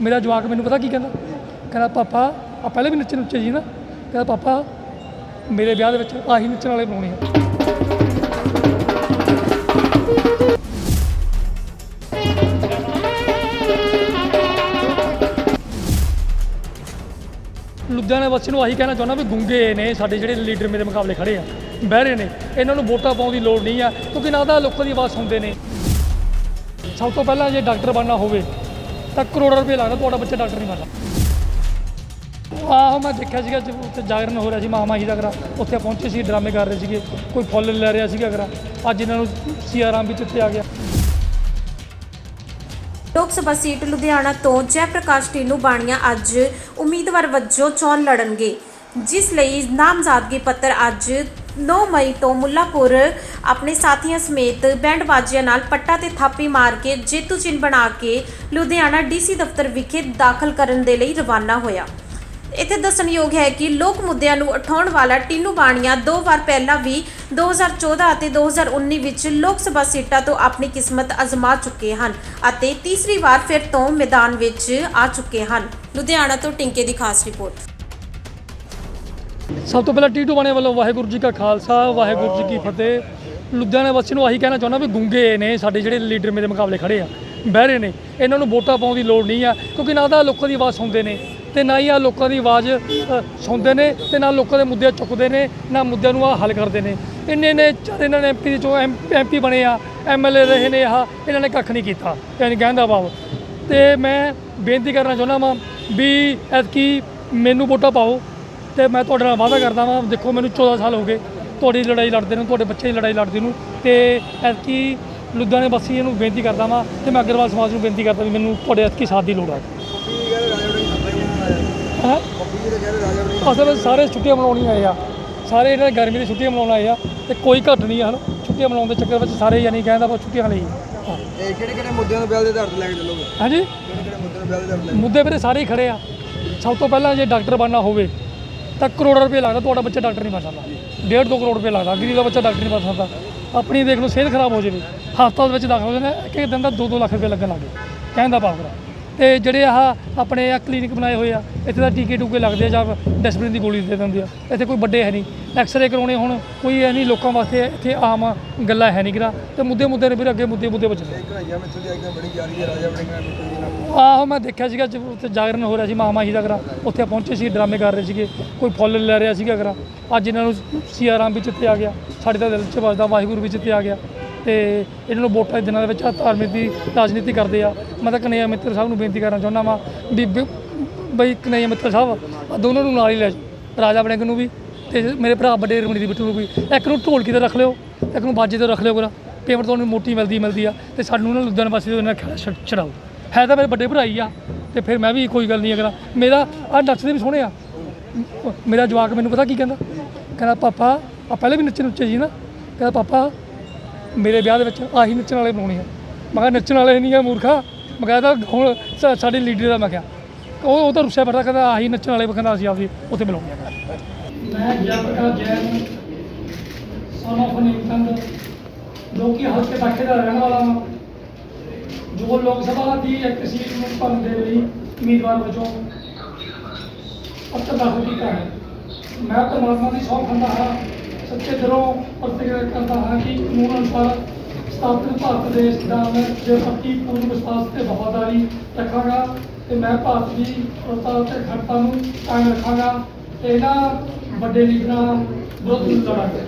ਮੇਰਾ ਜਵਾਕ ਮੈਨੂੰ ਪਤਾ ਕੀ ਕਹਿੰਦਾ? ਕਹਿੰਦਾ, ਪਾਪਾ ਆ ਪਹਿਲੇ ਵੀ ਨੱਚੇ ਨੁੱਚੇ ਸੀ ਨਾ। ਕਹਿੰਦਾ, ਪਾਪਾ, ਮੇਰੇ ਵਿਆਹ ਦੇ ਵਿੱਚ ਆਹੀ ਨੱਚਣ ਵਾਲੇ ਬਣਾਉਣੇ ਆ। ਲੁਧਿਆਣਾ ਵਾਸੀ ਨੂੰ ਆਹੀ ਕਹਿਣਾ ਚਾਹੁੰਦਾ ਵੀ ਗੁੰਗੇ ਨੇ ਸਾਡੇ ਜਿਹੜੇ ਲੀਡਰ ਮੇਰੇ ਮੁਕਾਬਲੇ ਖੜੇ ਆ ਬਹਿਰੇ ਨੇ, ਇਹਨਾਂ ਨੂੰ ਵੋਟਾਂ ਪਾਉਣ ਦੀ ਲੋੜ ਨਹੀਂ ਆ, ਕਿਉਂਕਿ ਨਾ ਤਾਂ ਲੋਕਾਂ ਦੀ ਆਵਾਜ਼ ਸੁਣਦੇ ਨੇ। ਸਭ ਤੋਂ ਪਹਿਲਾਂ ਜੇ ਡਾਕਟਰ ਬਣਨਾ ਹੋਵੇ ਤਾਂ ਕਰੋੜਾਂ ਰੁਪਏ ਲੱਗਦਾ, ਤੁਹਾਡਾ ਬੱਚਾ ਡਾਕਟਰ ਨਹੀਂ ਬਣਦਾ। ਆਹੋ, ਮੈਂ ਦੇਖਿਆ ਸੀਗਾ ਜਦ ਉੱਥੇ ਜਾਗਰਣ ਹੋ ਰਿਹਾ ਸੀ, ਮਹਾਮਾਹੀ ਦਾ ਕਰਾ ਉੱਥੇ ਪਹੁੰਚੇ ਸੀ, ਡਰਾਮੇ ਕਰ ਰਹੇ ਸੀਗੇ, ਕੋਈ ਫੁੱਲ ਲੈ ਰਿਹਾ ਸੀਗਾ ਕਰਾ ਅੱਜ ਇਹਨਾਂ ਨੂੰ ਸੀਆਰਾਮ ਵੀ ਇੱਥੇ ਆ ਗਿਆ। ਲੋਕ ਸਭਾ ਸੀਟ ਲੁਧਿਆਣਾ ਤੋਂ ਜੈ ਪ੍ਰਕਾਸ਼ ਟੀਨੂ ਬਾਣੀਆਂ ਅੱਜ ਉਮੀਦਵਾਰ ਵਜੋਂ ਚੋਣ ਲੜਨਗੇ, ਜਿਸ ਲਈ ਨਾਮਜ਼ਦਗੀ ਪੱਤਰ ਅੱਜ 9 ਮਈ ਤੋਂ ਮੁੱਲਾਪੁਰ ਆਪਣੇ ਸਾਥੀਆਂ ਸਮੇਤ ਬੈਂਡ ਬਾਜੀਆਂ ਨਾਲ ਪੱਟਾ ਤੇ ਥਾਪੀ ਮਾਰ ਕੇ ਜੇਤੂ ਚਿੰਨ੍ਹ ਬਣਾ ਕੇ ਲੁਧਿਆਣਾ ਡੀਸੀ ਦਫ਼ਤਰ ਵਿਖੇ ਦਾਖਲ ਕਰਨ ਦੇ ਲਈ ਰਵਾਨਾ ਹੋਇਆ। ਇੱਥੇ ਦੱਸਣਯੋਗ ਹੈ ਕਿ ਲੋਕ ਮੁੱਦਿਆਂ ਨੂੰ ਉਠਾਉਣ ਵਾਲਾ ਟੀਨੂ ਬਾਣੀਆ ਦੋ ਵਾਰ ਪਹਿਲਾਂ ਵੀ 2014 ਅਤੇ 2019 ਵਿੱਚ ਲੋਕ ਸਭਾ ਸੀਟਾਂ ਤੋਂ ਆਪਣੀ ਕਿਸਮਤ ਅਜ਼ਮਾ ਚੁੱਕੇ ਹਨ ਅਤੇ ਤੀਸਰੀ ਵਾਰ ਫਿਰ ਤੋਂ ਮੈਦਾਨ ਵਿੱਚ ਆ ਚੁੱਕੇ ਹਨ। ਲੁਧਿਆਣਾ ਤੋਂ ਟਿੰਕੇ ਦੀ ਖਾਸ ਰਿਪੋਰਟ। ਸਭ ਤੋਂ ਪਹਿਲਾਂ ਟੀਟੂ ਬਾਣੇ ਵੱਲੋਂ ਵਾਹਿਗੁਰੂ ਜੀ ਕਾ ਖਾਲਸਾ, ਵਾਹਿਗੁਰੂ ਜੀ ਕੀ ਫਤਿਹ। ਲੁਧਿਆਣਾ ਵਾਸੀ ਨੂੰ ਆਹੀ ਕਹਿਣਾ ਚਾਹੁੰਦਾ ਵੀ ਗੁੰਗੇ ਨੇ ਸਾਡੇ ਜਿਹੜੇ ਲੀਡਰ ਮੇਰੇ ਮੁਕਾਬਲੇ ਖੜੇ ਆ ਬਹਿਰੇ ਨੇ। ਇਹਨਾਂ ਨੂੰ ਵੋਟਾਂ ਪਾਉਣ ਦੀ ਲੋੜ ਨਹੀਂ ਆ, ਕਿਉਂਕਿ ਨਾ ਤਾਂ ਲੋਕਾਂ ਦੀ ਆਵਾਜ਼ ਸੁਣਦੇ ਨੇ ਤੇ ਨਾ ਹੀ ਆ ਲੋਕਾਂ ਦੀ ਆਵਾਜ਼ ਸੁਣਦੇ ਨੇ ਤੇ ਨਾ ਲੋਕਾਂ ਦੇ ਮੁੱਦੇ ਚੁੱਕਦੇ ਨੇ, ਨਾ ਮੁੱਦਿਆਂ ਨੂੰ ਆ ਹੱਲ ਕਰਦੇ ਨੇ। ਇੰਨੇ ਨੇ ਚਾਰ ਇਹਨਾਂ ਨੇ ਐਮਪੀ ਚੋਂ ਐਮਪੀ ਬਣੇ ਆ ਐਮਐਲਏ ਰਹੇ ਨੇ ਆ ਇਹਨਾਂ ਨੇ ਕੱਖ ਨਹੀਂ ਕੀਤਾ, ਯਾਨੀ ਕਹਿਣ ਦਾ ਭਾਵ। ਤੇ ਮੈਂ ਬੇਨਤੀ ਕਰਨਾ ਚਾਹੁੰਦਾ ਵਾਂ ਵੀ ਐਤਕੀ ਮੈਨੂੰ ਵੋਟਾਂ ਪਾਓ ਤੇ ਮੈਂ ਤੁਹਾਡੇ ਨਾਲ ਵਾਅਦਾ ਕਰਦਾ ਵਾਂ ਦੇਖੋ ਮੈਨੂੰ 14 ਸਾਲ ਹੋ ਗਏ ਤੁਹਾਡੀ ਲੜਾਈ ਲੜਦੇ ਨੂੰ ਤੁਹਾਡੇ ਬੱਚੇ ਦੀ ਲੜਾਈ ਲੜਦੇ ਨੂੰ ਤੇ ਐਤਕੀ ਲੁਧਿਆਣੇ ਵਾਸੀਆਂ ਨੂੰ ਬੇਨਤੀ ਕਰਦਾ ਵਾਂ ਤੇ ਮੈਂ ਅਗਰਵਾਲ ਸਮਾਜ ਨੂੰ ਬੇਨਤੀ ਕਰਦਾ ਵੀ ਮੈਨੂੰ ਤੁਹਾਡੇ ਐਤਕੀ ਸਾਥ ਦੀ ਲੋੜ ਹੈ ਹੈ? ਅਸਲ ਵਿੱਚ ਸਾਰੇ ਛੁੱਟੀਆਂ ਮਨਾਉਣੀ ਆਏ ਆ ਸਾਰੇ ਇਹਨਾਂ ਨੇ ਗਰਮੀ ਦੀ ਛੁੱਟੀਆਂ ਮਨਾਉਣ ਆਏ ਆ ਤੇ ਕੋਈ ਘੱਟ ਨਹੀਂ ਹਨ? ਛੁੱਟੀਆਂ ਮਨਾਉਣ ਦੇ ਚੱਕਰ ਵਿੱਚ ਸਾਰੇ ਯਾਨੀ ਕਹਿੰਦਾ ਆਪਾਂ ਛੁੱਟੀਆਂ ਲਈ। ਇਹ ਕਿਹੜੇ ਕਿਹੜੇ ਮੁੱਦਿਆਂ ਨੂੰ ਬਿਆਨ ਦੇ ਆਧਾਰ ਤੇ ਲੈ ਕੇ ਚੱਲੋਗੇ? ਹਾਂਜੀ? ਕਿਹੜੇ ਕਿਹੜੇ ਮੁੱਦਿਆਂ ਨੂੰ ਬਿਆਨ ਦੇ ਆਧਾਰ ਤੇ ਲੈ ਮੁੱਦੇ ਵੀਰੇ ਸਾਰੇ ਖੜੇ ਆ। ਸਭ ਤੋਂ ਪਹਿਲਾਂ ਜੇ ਡਾਕਟਰ ਬਣਨਾ ਹੋਵੇ ਤਾਂ ਕਰੋੜਾਂ ਰੁਪਏ ਲੱਗਦਾ, ਤੁਹਾਡਾ ਬੱਚਾ ਡਾਕਟਰ ਨਹੀਂ ਬਣ ਸਕਦਾ। ਡੇਢ ਦੋ ਕਰੋੜ ਰੁਪਏ ਲੱਗਦਾ, ਗਰੀਬ ਦਾ ਬੱਚਾ ਡਾਕਟਰ ਨਹੀਂ ਬਣ ਸਕਦਾ। ਆਪਣੀ ਦੇਖ ਲਓ, ਸਿਹਤ ਖਰਾਬ ਹੋ ਜਾਵੇ, ਹਸਪਤਾਲ ਦੇ ਵਿੱਚ ਦਾਖਲ ਹੋ ਜਾਂਦੇ ਇੱਕ ਇੱਕ ਦਿਨ ਦਾ 2-2 ਲੱਖ ਰੁਪਏ ਲੱਗਣ ਲੱਗੇ ਕਹਿਣ ਦਾ ਭਾਵ ਕਰਾ। ਤੇ ਜਿਹੜੇ ਆਹ ਆਪਣੇ ਆ ਕਲੀਨਿਕ ਬਣਾਏ ਹੋਏ ਆ ਇੱਥੇ ਤਾਂ ਟੀਕੇ ਟੂਕੇ ਲੱਗਦੇ ਆ ਜਾਂ ਡਸਟਬਿਨ ਦੀ ਗੋਲੀ ਦੇ ਦਿੰਦੇ ਆ। ਇੱਥੇ ਕੋਈ ਵੱਡੇ ਹੈ ਨਹੀਂ। ਐਕਸਰੇ ਕਰਾਉਣੇ ਹੁਣ ਕੋਈ ਇਹ ਨਹੀਂ ਲੋਕਾਂ ਵਾਸਤੇ ਇੱਥੇ ਆਮ ਗੱਲਾਂ ਹੈ ਨਹੀਂ ਕਿਰਾ ਤੇ ਮੁੱਦੇ ਮੁੱਦੇ ਨੇ ਵੀਰੇ ਅੱਗੇ ਮੁੱਦੇ ਮੁੱਦੇ ਬਚਦੇ ਆਹੋ ਮੈਂ ਦੇਖਿਆ ਸੀਗਾ ਜਦ ਉੱਥੇ ਜਾਗਰਣ ਹੋ ਰਿਹਾ ਸੀ ਮਹਾਮਾਹੀ ਦਾ ਕਰਾ ਉੱਥੇ ਪਹੁੰਚੇ ਸੀ ਡਰਾਮੇ ਕਰ ਰਹੇ ਸੀਗੇ। ਕੋਈ ਫੁੱਲ ਲੈ ਰਿਹਾ ਸੀਗਾ ਕਰਾ ਅੱਜ ਇਹਨਾਂ ਨੂੰ ਸੀਆਰਾਮ ਵੀ ਚਿੱਤੇ ਆ ਗਿਆ। ਸਾਡੇ ਤਾਂ ਦਿਲ 'ਚ ਵੱਜਦਾ ਵਾਹਿਗੁਰੂ ਵੀ ਚਿੱਤੇ ਆ ਗਿਆ। ਤੇ ਇਹਨਾਂ ਨੂੰ ਵੋਟਾਂ ਦੇ ਦਿਨਾਂ ਦੇ ਵਿੱਚ ਧਾਰਮਿਕ ਦੀ ਰਾਜਨੀਤੀ ਕਰਦੇ ਆ। ਮੈਂ ਤਾਂ ਕਨਈਆ ਮਿੱਤਰ ਸਾਹਿਬ ਨੂੰ ਬੇਨਤੀ ਕਰਨਾ ਚਾਹੁੰਦਾ ਵਾਂ ਵੀ ਬ- ਬਈ ਕਨਈਆ ਮਿੱਤਰ ਸਾਹਿਬ, ਆਹ ਦੋਨਾਂ ਨੂੰ ਨਾਲ ਹੀ ਲੈ ਜਾਓ, ਰਾਜਾ ਬਣੇਕ ਨੂੰ ਵੀ ਤੇ ਮੇਰੇ ਭਰਾ ਵੱਡੇ ਰਮਣੀ ਦੀ ਬਿੱਟੂ ਨੂੰ ਵੀ। ਇੱਕ ਨੂੰ ਢੋਲਕੀ ਤੇ ਰੱਖ ਲਿਓ, ਇੱਕ ਨੂੰ ਬਾਜੇ ਤੇ ਰੱਖ ਲਿਓ ਕਰਾ ਪੇਮੈਂਟ ਤੁਹਾਨੂੰ ਮੋਟੀ ਮਿਲਦੀ ਮਿਲਦੀ ਆ ਤੇ ਸਾਨੂੰ ਨਾ ਲੁਧਿਆਣਾ ਪਾਸੇ ਤੋਂ ਇਹਨਾਂ ਖਿਆਲ ਛ- ਛਡਾਓ। ਹੈ ਤਾਂ ਮੇਰੇ ਵੱਡੇ ਭਰਾ ਹੀ ਆ ਤੇ ਫਿਰ ਮੈਂ ਵੀ ਕੋਈ ਗੱਲ ਨਹੀਂ ਅਗਲਾ। ਮੇਰਾ ਆਹ ਨੱਚਦੇ ਵੀ ਸੋਹਣੇ ਆ। ਮ- ਮੇਰਾ ਜਵਾਕ ਮੈਨੂੰ ਪਤਾ ਕੀ ਕਹਿੰਦਾ? ਕਹਿੰਦਾ, ਪਾਪਾ ਆ ਪਹਿਲੇ ਵੀ ਨੱਚੇ ਨੁੱਚੇ ਸੀ ਨਾ? ਕਹਿੰਦਾ, ਪਾਪਾ ਮੇਰੇ ਵਿਆਹ ਦੇ ਵਿੱਚ ਆਹੀ ਨੱਚਣ ਵਾਲੇ ਬਣਾਉਣੇ ਆ। ਮੈਂ ਕਿਹਾ ਨੱਚਣ ਵਾਲੇ ਨਹੀਂ ਆ ਮੂਰਖਾ। ਮੈਂ ਕਿਹਾ ਇਹ ਤਾਂ ਹੁਣ ਸਾ- ਸਾਡੇ ਲੀਡਰ ਦਾ ਮੈਂ ਕਿਹਾ। ਉਹ ਉਹ ਤਾਂ ਰੁੱਸਿਆ ਬੜਾ ਕਹਿੰਦਾ ਆਹੀ ਨੱਚਣ ਵਾਲੇ ਕਹਿੰਦਾ ਅਸੀਂ ਆਪਦੀ ਉੱਥੇ ਮਿਲਾਉਂਦੇ ਆ। ਮੈਂ ਜਪਕਾ ਜੈਨ ਸਨ ਆਫ ਨਿਕੰਦ ਜੋ ਕਿ ਹਲਕੇ ਬਾਖੇ ਦਾ ਰਹਿਣ ਵਾਲਾ ਹਾਂ। ਜੋ ਲੋਕ ਸਭਾ ਦੀ ਇੱਕ ਸੀਟ ਨੂੰ ਭਰਨ ਦੇ ਲਈ ਉਮੀਦਵਾਰ ਵਜੋਂ ਪੱਤਰ ਦਾਖਲ ਕੀਤਾ ਹੈ ਮੈਂ ਪਰਮਾਤਮਾ ਦੀ ਸਹੁੰ ਖਾਂਦਾ ਹਾਂ। ਸੱਚੇ ਦਿਲੋਂ ਪ੍ਰਤੀਗਿਆ ਕਰਦਾ ਹਾਂ ਕਿ ਕਾਨੂੰਨ ਅਨੁਸਾਰ ਸਥਾਪਿਤ ਭਾਰਤ ਦੇਸ਼ ਦਾ ਮੈਂ ਦੇ ਪ੍ਰਤੀ ਪੂਰਨ ਵਿਸ਼ਵਾਸ ਤੇ ਵਫਾਦਾਰੀ ਰੱਖਾਂਗਾ ਤੇ ਮੈਂ ਭਾਰਤ ਦੀ ਪ੍ਰਤਾ ਤੇ ਅਖੰਡਤਾ ਨੂੰ ਕਾਇਮ ਰੱਖਾਂਗਾ ਤੇ ਇਹਨਾਂ ਵੱਡੇ ਲੀਡਰਾਂ ਵਿਰੁੱਧ ਲੜਾਂਗਾ।